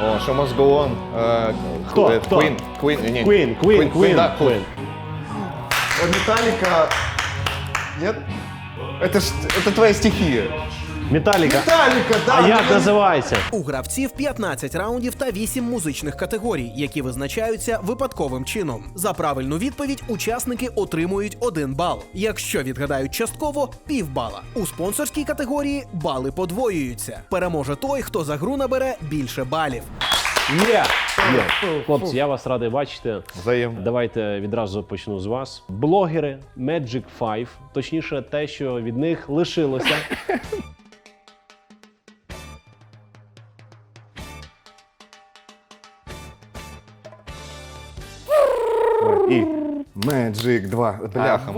О, що must go on. Е, Хто? е, Хто? Queen. Queen. Ні, Queen, Queen, Queen, да, Queen. О, Металлика. Нет? Это ж, это твоя стихия. Металіка. Металлика, да. А як називається? У гравців 15 раундів та 8 музичних категорій, які визначаються випадковим чином. За правильну відповідь учасники отримують 1 бал. Якщо відгадають частково півбала. У спонсорській категорії бали подвоюються. Переможе той, хто за гру набере більше балів. Є! Є. Хлопці, я вас радий бачити. Взаємно. Давайте відразу почну з вас. Блогери Magic 5, точніше, те, що від них лишилося. Magic 2. Бляха.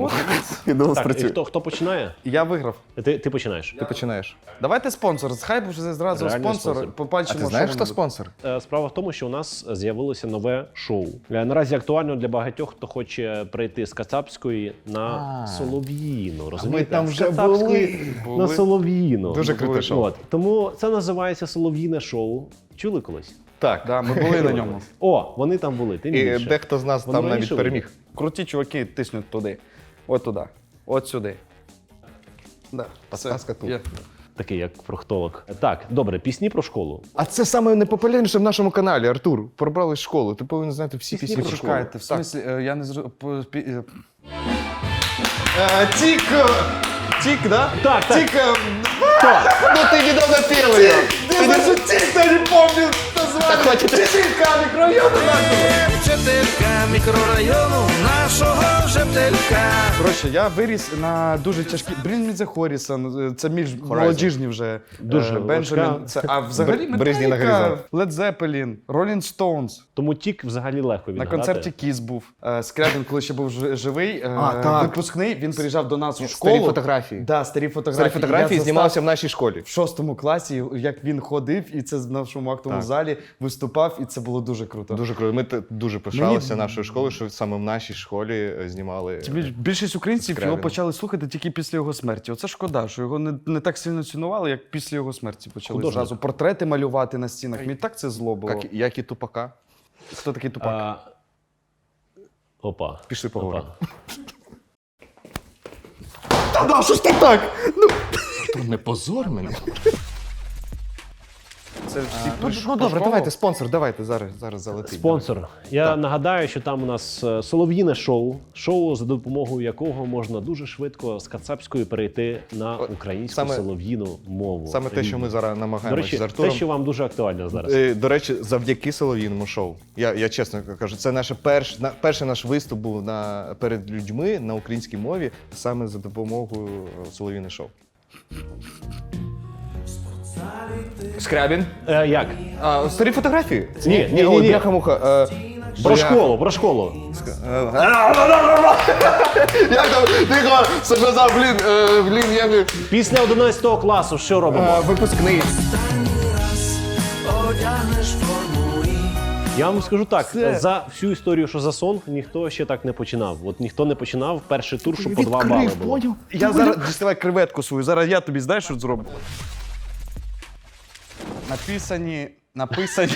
Піду Так, і хто, хто починає? Я виграв. Ти, ти починаєш. Ти починаєш. Давайте спонсор. Хай вже зразу Реальний спонсор. спонсор. А Побачимо, ти знаєш, хто спонсор? Е, Справа в тому, що у нас з'явилося нове шоу. Е, Наразі актуально для багатьох, хто хоче прийти з Кацапської на Солов'їну. Розумієте? там З вже Кацапської були. на Солов'їну. Дуже круте шоу. От. Тому це називається Солов'їне шоу. Чули колись? Так. Да, ми були на ньому. О, вони там були. Тим І більше. дехто з нас Воно там навіть раніше переміг. Круті чуваки тиснуть туди. От туди. От сюди. Да. Подсказка тут. Є. Такий, як фрухтолог. Так, добре, пісні про школу. А це саме найпопулярніше в нашому каналі, Артур. Пробрали школу. Ти повинен знати всі пісні про школу. Чекайте, в смислі, е, я не зрозумів. е, Е, Тік. е, Тік, да? Так, так. Тік. е, Ну ти недавно пел ее. Ти даже тільки не пам'ятаю названня. Вчителька мікрорайону нашого. Вчителька мікрорайону. Коротше, я виріс на дуже тяжкі. Брін Хорісон, е, це між молодіжні вже. Дуже Е, Бенджамін. Це, а взагалі Бр- Бризні на Металіка, горизонт. Led Zeppelin, Rolling Тому тік взагалі легко На концерті Кіс був. Е, Скрябін, коли ще був жи- живий, е, А, так. випускний, він приїжджав до нас у Старі школу. фотографії. Да, старі фотографії. Старі фотографії Я застав знімалися в нашій школі. в шостому класі, як він ходив, і це в нашому актовому Так. залі виступав, і це було дуже круто. Дуже круто. Ми дуже пишалися нашою школою, що саме в нашій школі е, знімали. Більшість українців його почали слухати тільки після його смерті. Оце шкода, що його не, не так сильно цінували, як після його смерті почали Художник. зразу портрети малювати на стінах. Мені так це зло було. Як, як і тупака. Хто такий тупак? А... Опа. Пішли Опа. поговоримо. Та да, що ж ти так? Не позор мене. Це всі Ну, ну добре, давайте, спонсор, давайте зараз, зараз залетить. Спонсор. Я нагадаю, що там у нас е, солов'їне шоу, шоу, за допомогою якого можна дуже швидко з кацапської перейти на українську саме- солов'їну мову. Саме те, що ми зараз До намагаємося речі, з Артуром. те, що вам дуже актуально зараз. Е, До речі, завдяки Солов'їному шоу. Я, я чесно кажу, це наше перш, на, перший наш виступ був на, перед людьми на українській мові саме за допомогою е, Солов'їне шоу. Скрябін. Е, як? А, старі фотографії? Ні, ні, ой, ні. бляха-муха. Е, Про бля- школу, про школу. Як там? Тихо, Саша, блін, е, блін, я не... Після 11 класу що робимо? Е, Випускний. Я вам скажу так: за всю історію, що за сон, ніхто ще так не починав. От ніхто не починав перший тур, що по два бали було. Я зараз діставай креветку свою. Зараз я тобі знаєш, що зроблю? Написані. Написані,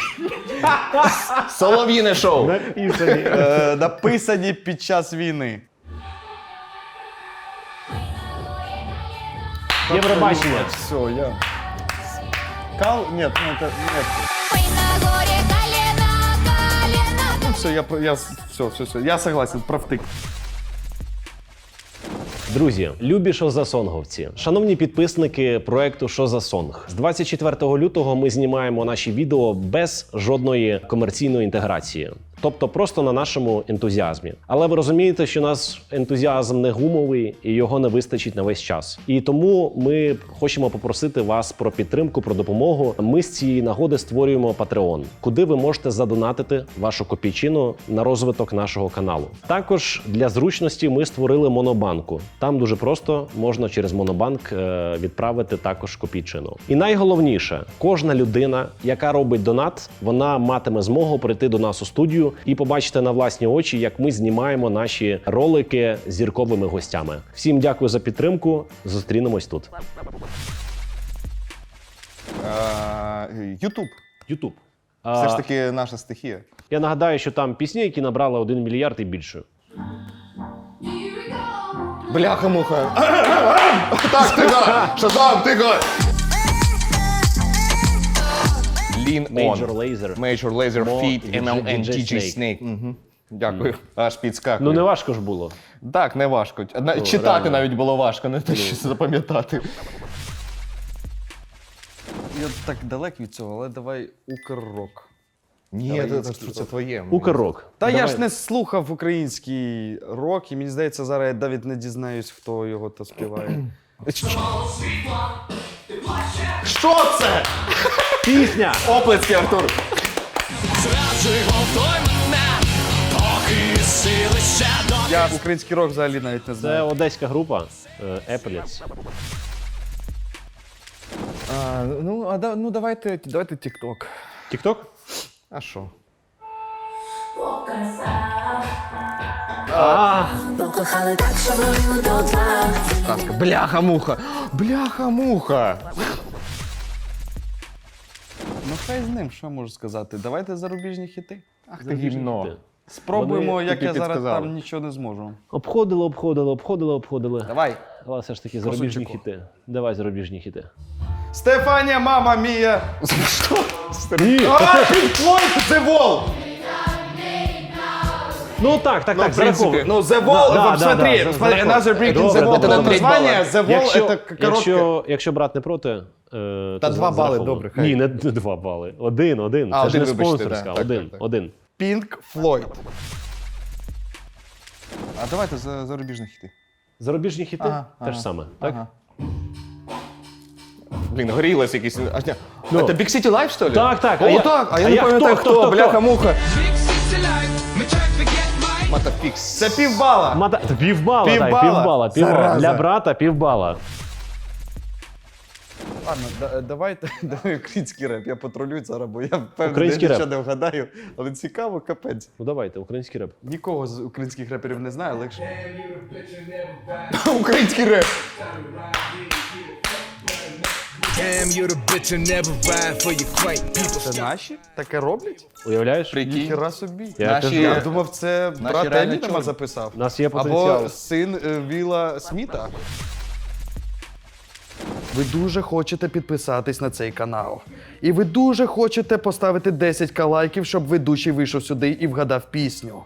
Солов'їне шоу. Написані. е, написані під час війни. Євробачення. Все, я. Кал? Ні, ну це. Ні. Ну, все, я, я, все, все, все. Я согласен, правтик. Друзі, любі шозасонговці, шановні підписники проекту «Що за сонг. З 24 лютого ми знімаємо наші відео без жодної комерційної інтеграції. Тобто просто на нашому ентузіазмі. Але ви розумієте, що наш ентузіазм не гумовий і його не вистачить на весь час. І тому ми хочемо попросити вас про підтримку, про допомогу. Ми з цієї нагоди створюємо Patreon, куди ви можете задонатити вашу копійчину на розвиток нашого каналу. Також для зручності ми створили монобанку. Там дуже просто можна через монобанк е, відправити також копійчину. І найголовніше, кожна людина, яка робить донат, вона матиме змогу прийти до нас у студію і побачити на власні очі, як ми знімаємо наші ролики з зірковими гостями. Всім дякую за підтримку. Зустрінемось тут. Ютуб. Ютуб. Все ж таки наша стихія. Я нагадаю, що там пісні, які набрали 1 мільярд і більше. Бляха-муха. Так, тихо! Шазам, тихо! Major on. Major Laser Mo- Feet, DJ MLN, DJ Snake. Snake. Мгм. Дякую. Аж підскакую. Ну не важко ж було. Так, не важко. На- Читати реально. навіть було важко, не те, що запам'ятати. Я так далек від цього, але давай укррок. Ні, це, це, це твоє. Укррок. Та я ж не слухав український рок, і мені здається, зараз я навіть не дізнаюсь, хто його то співає. Що це? Пісня! Оплески, Артур. Я український рок взагалі навіть не Це знаю. одеська група е, А, ну, а да, ну давайте, давайте TikTok. Тікток? А що? Покохали так, що до тла. Бляха-муха. Бляха-муха. Ну хай з ним, що можу сказати. Давайте зарубіжні хіти. Ах ти гімно. Спробуємо, Вони як я зараз там нічого не зможу. Обходили, обходили, обходили, обходили. Давай. Але все ж таки зарубіжні Красунчику. хіти. Давай зарубіжні хіти. Стефанія, мама мія! Ні! А, Флойд, The Wall! Ну так, так, Ну, так, в принципе, зараховую. ну, The Wall, Да, да, смотри, да, смотри, зараховую. Another Brick in Добре, the Wall, добре, это название, The Wall, Якщо, это короткое. якщо, якщо брат не проти, е, то Та два бали, зараховую. добре, хай. Ні, не, не два бали. Один, один. А, Це ж один, не вибачте, спонсорська. да. Так, один, так, так. один. Pink Floyd. А давайте за зарубіжні хіти. Зарубіжні хіти Ага, те ж саме, так? ага. Блін, горілось якийсь. А, ні. Ну. Це Big City Life, що ли? Так, так, а О, я- так, а а я не я пам'ятаю, хто, хто, хто, хто, бляха-муха. Матафікс. Це півбала! Мата... та Півбала, Півбала? так, півбала, півбала. Зараза. Для брата півбала. Ладно, да- давайте давай український реп. Я патрулюю зараз, бо я впевнений, Український нічого реп. не вгадаю. Але цікаво, капець. Ну давайте, український реп. Нікого з українських реперів не знаю, але якщо. Український реп. Damn, you're the bitch and never ride for your quaint people. Це наші? Таке роблять? Уявляєш? Прикинь. Ніхера собі. Я Наші- кажу, Я думав, це брат реально Емінема чорні. записав. у нас є потенціал. Або син е, Віла Сміта. Ви дуже хочете підписатись на цей канал. І ви дуже хочете поставити 10к лайків, щоб ведучий вийшов сюди і вгадав пісню.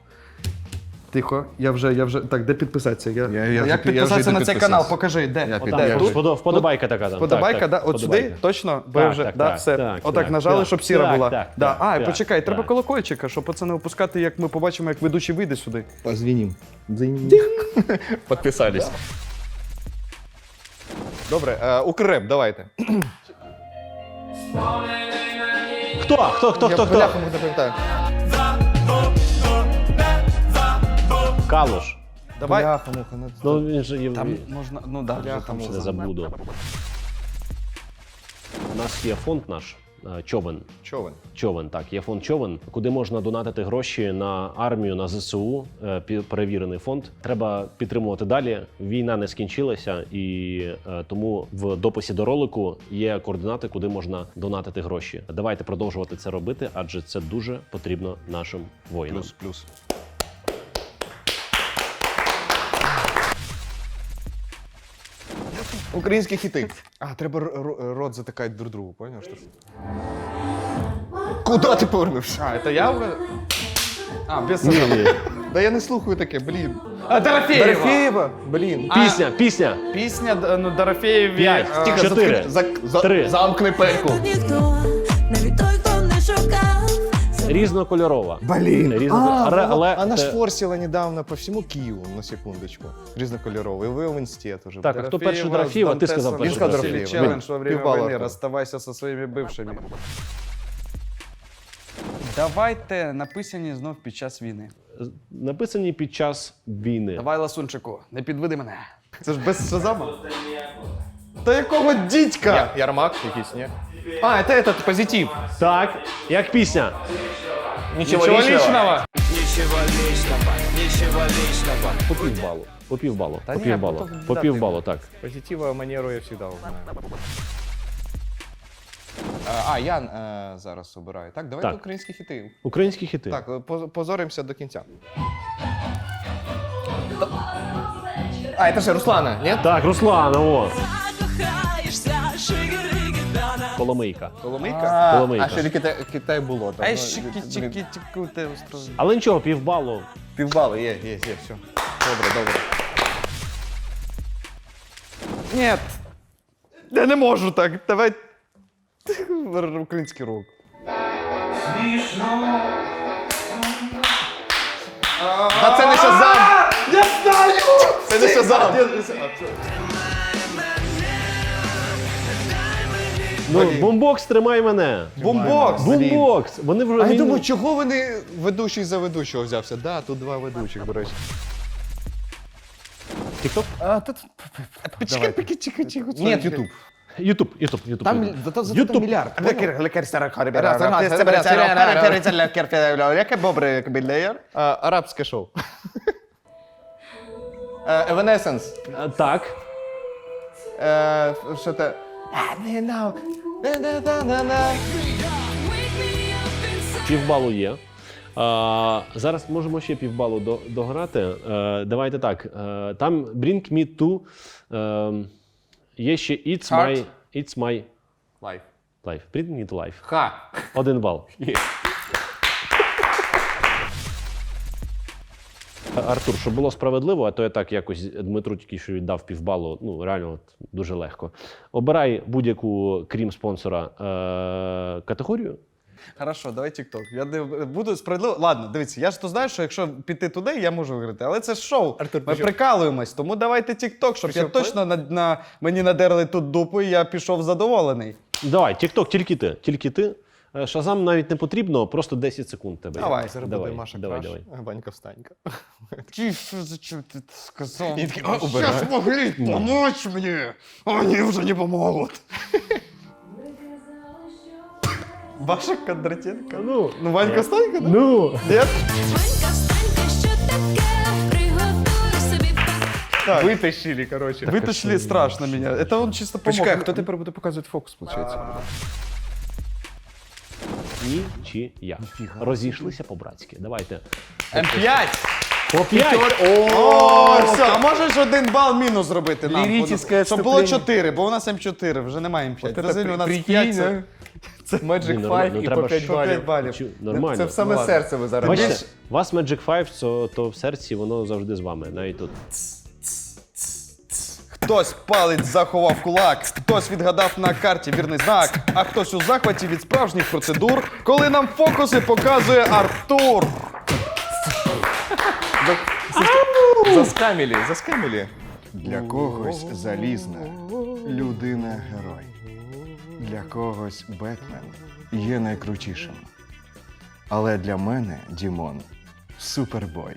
Тихо, я вже, я вже. Так, де підписатися? Я, Я- я вже- як я вже підписатися йду на цей підписатися. канал? Покажи, де? Я От піду, я Тут? Вподо- Вподобайка така там. Подобайка, так, да? так, От сюди? вподобайка. Точно? Бо Так, вже, так, да, так, все. так, Отак так, нажали, так, щоб сіра так, була. так, да. так, а, так, почекай, треба так. колокольчика, щоб пацани опускати, як ми побачимо, як ведучий вийде сюди. Позвінім. Підписались. Добре, е, Укрреп, давайте. Хто? Хто? Хто? Я Хто? Хто? не пам'ятаю. Калуш. Давай. Бляха-муха, ну, Ну він же є. Там можна, ну да, вже там не забуду. У нас є фонд наш е, човен. Човен. Човен, так, є фонд човен, куди можна донатити гроші на армію, на ЗСУ. е, пі- Перевірений фонд. Треба підтримувати далі. Війна не скінчилася, і е, тому в дописі до ролику є координати, куди можна донатити гроші. Давайте продовжувати це робити, адже це дуже потрібно нашим воїнам. Плюс, плюс. Українські хіти. А, треба р- р- рот затикати друг другу, поняв? Що? Куди ти повернувся? А, це я вже? А, без ні. Да я не слухаю таке, блін. А, Дорофеєва. Дорофєєва, блін. Пісня, пісня. Пісня д- ну, Дорофеєві. П'ять. е, Тихо, Тихо, Чотири. зак- за- Три. Замкни пельку. Ніхто, навіть той. Різнокольорова. Блін. Різно- А, але- вона- але она ж це- форсила недавно по всьому Києву, на секундочку. Різнокольоровий. Ви в інсті теж. Так, а хто перший Дорофєєва? Ти сказав Він перший сказав Дорофєєва. Дорофєєва. Челлендж во время Півбала війни. там. Розставайся зі своїми бившими. Давайте написані знов під час війни. Написані під час війни. Давай, ласунчику, не підведи мене. Це ж без Шазама? Та якого дідька? Ярмак якийсь, ні? А, це этот позитив. Так, як пісня. Нічого, Нічого личного. лічного. По півбалу. По півбалу. По півбалу. По півбалу, так. Позитива манеру я всегда знаю. Е, А, я е, зараз обираю. Так, давайте Так. українські хіти. Українські хіти. Так, е, поз- позоримося до кінця. А, це ще Руслана, ні? Так, Руслана, о. Закохаєшся, Коломийка. Коломийка? Коломийка. А ще не Китай, Китай було. там, Ай, ну, щики, блін, чики, устроїли. Але нічого, півбалу. Півбали, є, є, є, все. Добре, добре. Ні. Я не можу так. Давай. Український рок. А це не Шазам! Я знаю! Це не Шазам! Ну, бомбокс тримай мене. Бомбокс! Бомбокс! Вони вже А я думаю, чого вони ведучий за ведучого взявся? Да, тут два ведучих, до речі. Тікток? А, тут... Почекай, чекай, чекай, чекай. Ні, Ютуб. Ютуб, Ютуб, Ютуб. Там зато зато там мільярд. Яке А, Арабське шоу. Евенесенс. Так. Що те? Півбалу є. А, зараз можемо ще півбалу до, дограти. А, давайте так. А, там Bring Me To. А, є ще It's Heart. My, It's My Life. Life. Bring Me To Life. Ха. Один бал. Артур, щоб було справедливо, а то я так якось Дмитру тільки що віддав півбалу. Ну, реально от, дуже легко. Обирай будь-яку, крім спонсора, е- категорію. Хорошо, давай TikTok. Я не буду справедливо. Ладно, дивіться, я ж то знаю, що якщо піти туди, я можу виграти. Але це ж шоу. Артур, Ми пішов. прикалуємось, тому давайте TikTok, щоб я Пішов, точно на, на мені надерли тут дупу, і я пішов задоволений. Давай, Тікток, тільки ти. Тільки ти. Е, Шазам навіть не потрібно, просто 10 секунд тебе. Давай, Зараз Маша давай, Краш. давай. Банька встанька. Ті, що за що ти сказав? Він такий, «А, обирай». Щас могли помочь мені, а вони вже не поможуть. Ваша Кондратенко? Ну, Ну, Ванька Станька, да? ну. Ні? Ванька, встанька, що таке? Приготуй собі Так. Витащили, коротше. Вытащили страшно меня. Это он чисто помог. Почекай, хто тепер буде показувати фокус, виходить? Ні чи я. Розійшлися по-братськи. Давайте. М5! По 5. О, все, а можеш один бал мінус зробити нам? Ліричне Щоб було відступлення. 4, бо у нас М4, вже немає М5. Це Розумію, у нас прикинь, 5 а? це... Ні, Magic нормально, 5 ну, і треба по 5 ж- По 5 балів. балів. Чу- Нормально. Це в саме ладно. серце ви зараз. Бачите, у вас Magic 5, то, то в серці воно завжди з вами. Навіть тут. Хтось палець заховав кулак, хтось відгадав на карті вірний знак, а хтось у захваті від справжніх процедур, коли нам фокуси показує Артур. Заскамілі, заскамілі. Для когось залізна людина герой. Для когось Бетмен є найкрутішим. Але для мене Дімон супербой.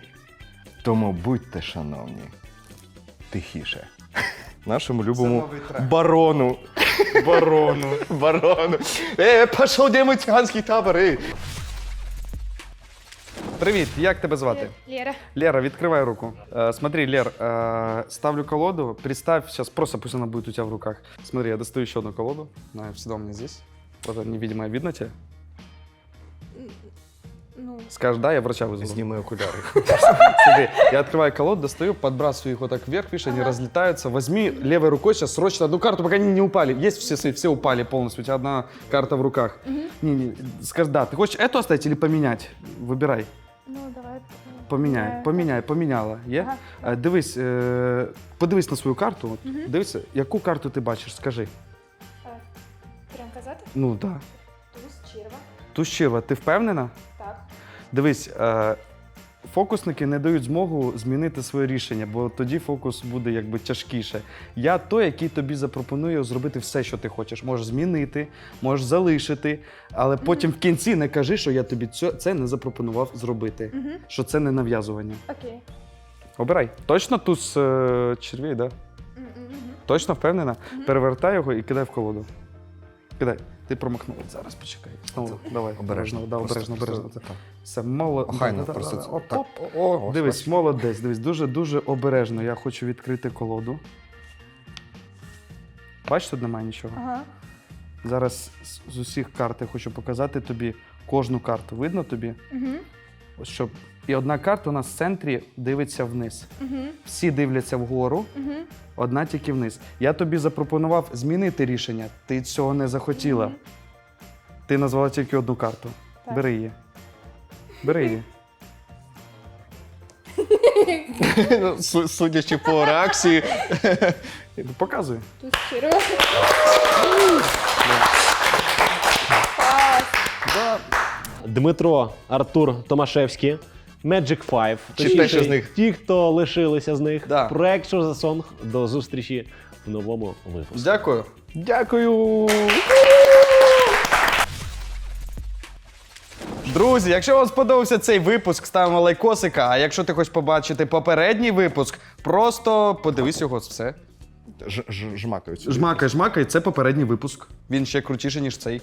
Тому будьте шановні, тихіше. Нашому любому барону. Барону. Барону. Е, пішов демо циганський табор. ей. Привіт, як тебе звати? Лера. Лера, відкривай руку. Э, смотри, Лер, э, ставлю колоду. Представь, сейчас просто пусть она будет у тебя в руках. Смотри, я достаю еще одну колоду. Она всегда у меня здесь. Вот она невидимая, видно тебе? Ну, Скажешь, да, я врача вызову. Зніми окуляри. Смотри, я открываю колоду, достаю, подбрасываю их вот так вверх, видишь, они разлетаются. Возьми левой рукой сейчас срочно одну карту, пока они не упали. Есть все, свои, все упали полностью, у тебя одна карта в руках. Не, не, скажи, да, ты хочешь эту оставить или поменять? Выбирай. ну давай. Поміняй, Поміняю. поміняй, поміняла. Є? Ага. Е, Дивись, е, подивись на свою карту. От, Дивись, яку карту ти бачиш, скажи. Прям казати? Ну так. Да. Туз, черва. Тут щиро, ти впевнена? Дивись, е, фокусники не дають змогу змінити своє рішення, бо тоді фокус буде якби тяжкіше. Я той, який тобі запропоную зробити все, що ти хочеш. Можеш змінити, можеш залишити, але потім в кінці не кажи, що я тобі цьо- це не запропонував зробити. Угу. Що це не нав'язування. Окей. Обирай. Точно туз е, червей, так? Да? М-м-м. Точно впевнена? Перевертай його і кидай в колоду. Кидай. Ти промахнув. Зараз почекай. Ну, давай. Обережно. Да, обережно, обережно. Все, мало. Охайно, просто це- Оп, так. оп, о, О, Дивись, молодець, дивись, дуже дуже обережно. Я хочу відкрити колоду. Бачиш, тут немає нічого. Ага. Зараз з- з усіх карт я хочу показати тобі кожну карту. Видно тобі? Угу. Ось щоб. І одна карта у нас в центрі дивиться вниз. Угу. Всі дивляться вгору, Угу. одна тільки вниз. Я тобі запропонував змінити рішення. Ти цього не захотіла. Мгм. Ти назвала тільки одну карту. Так. Бери її. Бери її. Ну, су- Судячи по реакції, Показуй. Черва. Клас. Да. Дмитро, Артур Томашевський, Magic Five. Чи Точніше, те, що з них? Ті, хто лишилися з них. Да. Проект «Що за сонг». До зустрічі в новому випуску. Дякую. Дякую. Друзі, якщо вам сподобався цей випуск, ставимо лайкосика. А якщо ти хочеш побачити попередній випуск, просто подивись його все. ж- ж- жмакають. Жмакай, жмакай, це попередній випуск. Він ще крутіший, ніж цей.